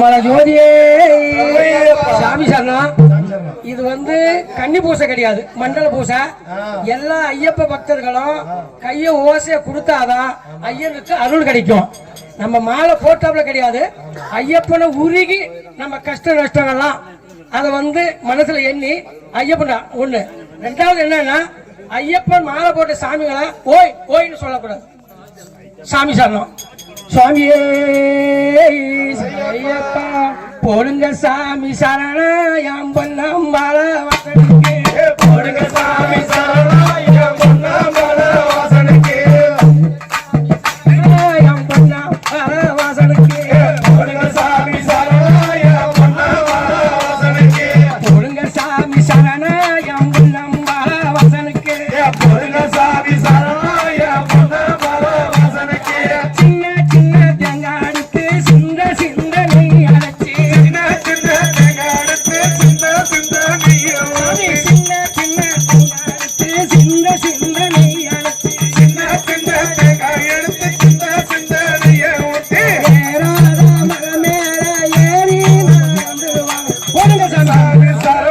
மல ஜோதியே. சாமி சரணம் இது வந்து கன்னி பூசை கிடையாது மண்டல பூசை. எல்லா ஐயப்ப பக்தர்களும் கைய ஓசைய கொடுத்தாதான் ஐயனுக்கு அருள் கிடைக்கும். நம்ம மாலை போட்டாப்ல கிடையாது. ஐயப்பனை உருகி நம்ம கஷ்ட நஷ்டங்கள்லாம் அதை வந்து மனசுல எண்ணி ஐயப்பன் ஒண்ணு. ரெண்டாவது என்னன்னா ஐயப்பன் மாலை போட்ட சாமிகளை ஓய் ஓய்னு சொல்லக்கூடாது. சாமி சரணம் சுவாமியே ஐயப்பா போடுங்க சாமி சரணாயம் பொன்னம் பால போடுங்க சாமி சரணாயம் பொன்னம் வாசனுக்கு. பொன்னம் வாசனுக்கு. Salam, salam.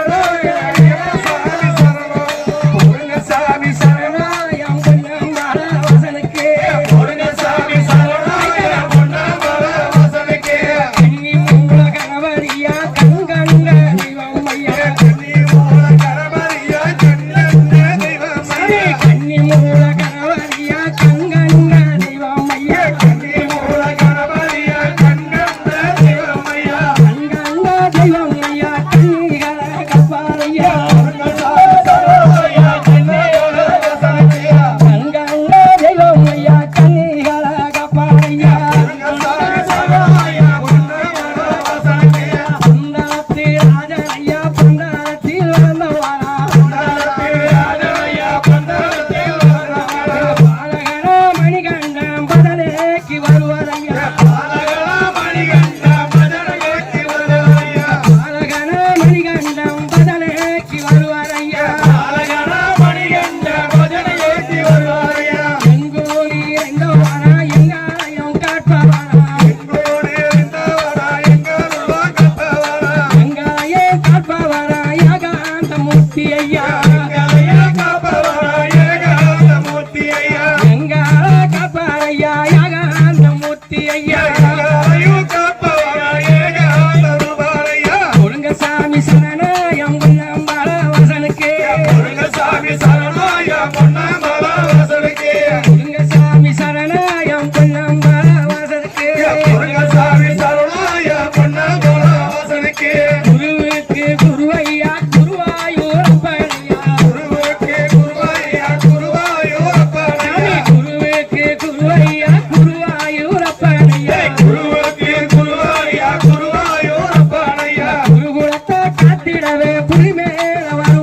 மேலவா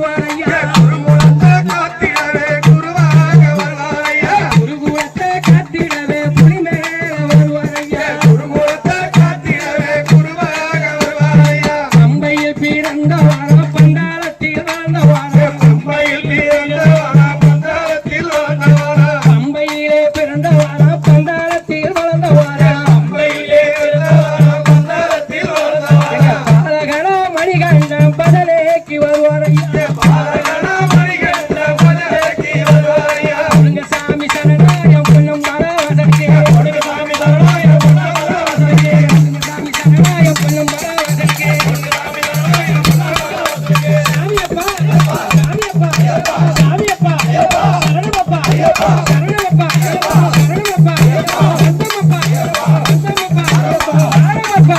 அரபப்பா அரபப்பா அரபப்பா அரபப்பா